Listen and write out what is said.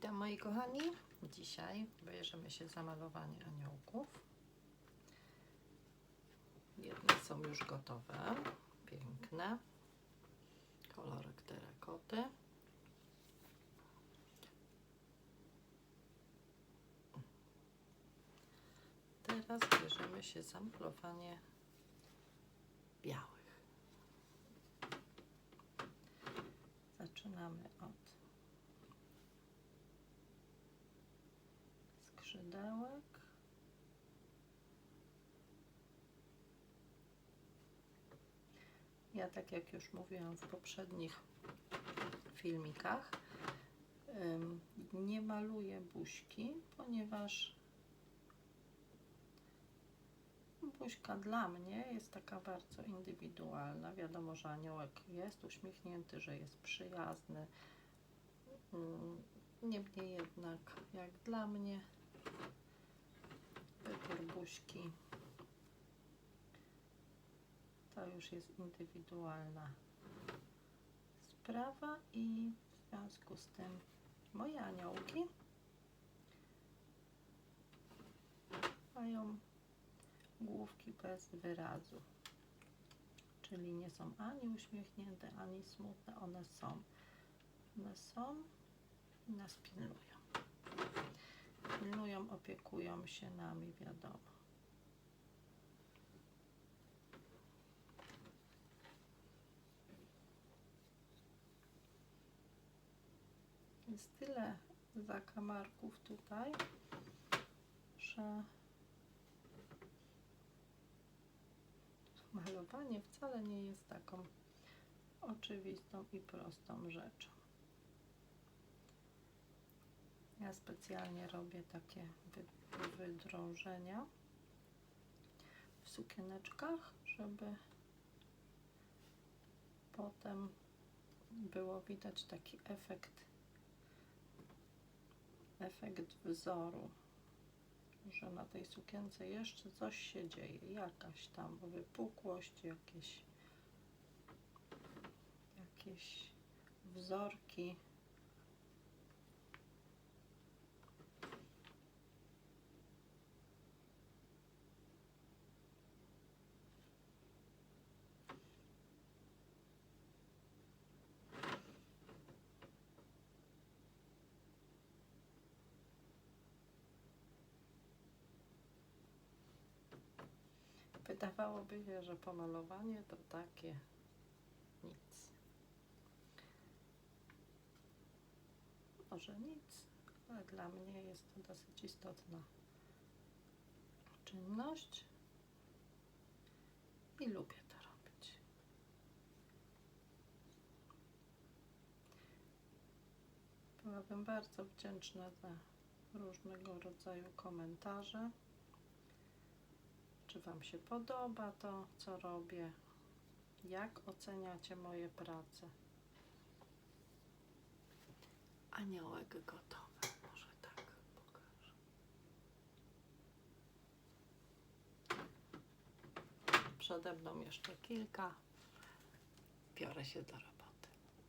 Witam moi kochani. Dzisiaj bierzemy się za malowanie aniołków. Jedne są już gotowe, piękne. Kolorek terakoty. Teraz bierzemy się za malowanie białych. Zaczynamy od skrzydełek. Ja, tak jak już mówiłam w poprzednich filmikach, nie maluję buźki, ponieważ buźka dla mnie jest taka bardzo indywidualna. Wiadomo, że aniołek jest uśmiechnięty, że jest przyjazny. Ym, Niemniej jednak, jak dla mnie, wybór buźki to już jest indywidualna sprawa i w związku z tym moje aniołki mają główki bez wyrazu, czyli nie są ani uśmiechnięte, ani smutne, one są. One są i nas pilnują. Opiekują się nami, wiadomo. Jest tyle zakamarków tutaj, że malowanie wcale nie jest taką oczywistą i prostą rzeczą. Ja specjalnie robię takie wy- wydrążenia w sukieneczkach, żeby potem było widać taki efekt efekt wzoru, że na tej sukience jeszcze coś się dzieje, jakaś tam wypukłość, jakieś jakieś wzorki. Wydawałoby się, że pomalowanie to takie nic. Może nic, ale dla mnie jest to dosyć istotna czynność i lubię to robić. Byłabym bardzo wdzięczna za różnego rodzaju komentarze czy Wam się podoba to, co robię, jak oceniacie moje prace. Aniołek gotowy, może tak pokażę. Przede mną jeszcze kilka. Biorę się do roboty.